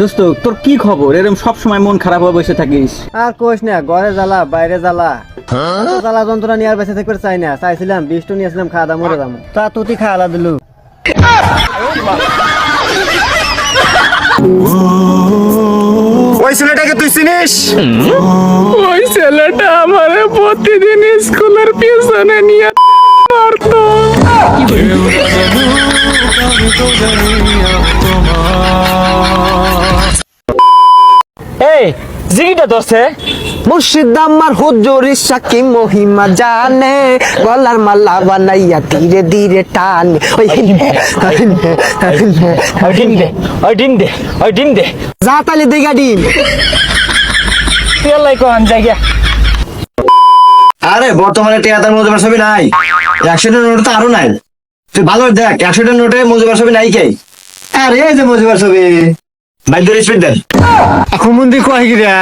দোস্ত তোর কি খবর? এরকম সব সময় মন খারাপ হয়ে বসে থাকিস। আর কোষ না ঘরে জ্বালা বাইরে জ্বালা। জ্বালা যন্ত্রণা নিয়ে আর বেঁচে থাকতে চাই না। চাইছিলাম বিষ্ট নিয়েছিলাম খাওয়া দাম মরে দাম তা তুই খাওয়া দিলু। ওই ছেলেটাকে তুই চিনিস? ওই ছেলেটা আমারে প্রতিদিন স্কুলের পিছনে নিয়ে মারতো। এই জিগিটা ধরছে। মুর্শিদ আমার হুজুরি সাকি মহিমা জানে গলার মালা বানাইয়া ধীরে ধীরে টানে। ওই ওই ডিম দে ওই ডিম দে ওই ডিম দে যা তালি দিগা ডিম। তেলাই কোন জায়গা আরে বর্তমানে টিয়াতার ছবি নাই। একশো টাকার নোটে তো আরও নাই। তুই ভালো দেখ একশো টাকার নোটে মজুবার ছবি নাই কে? আরে এই যে মজুবার ছবি। বাইদ্য স্পিড দেন। এখন মন্দির কয় গিরা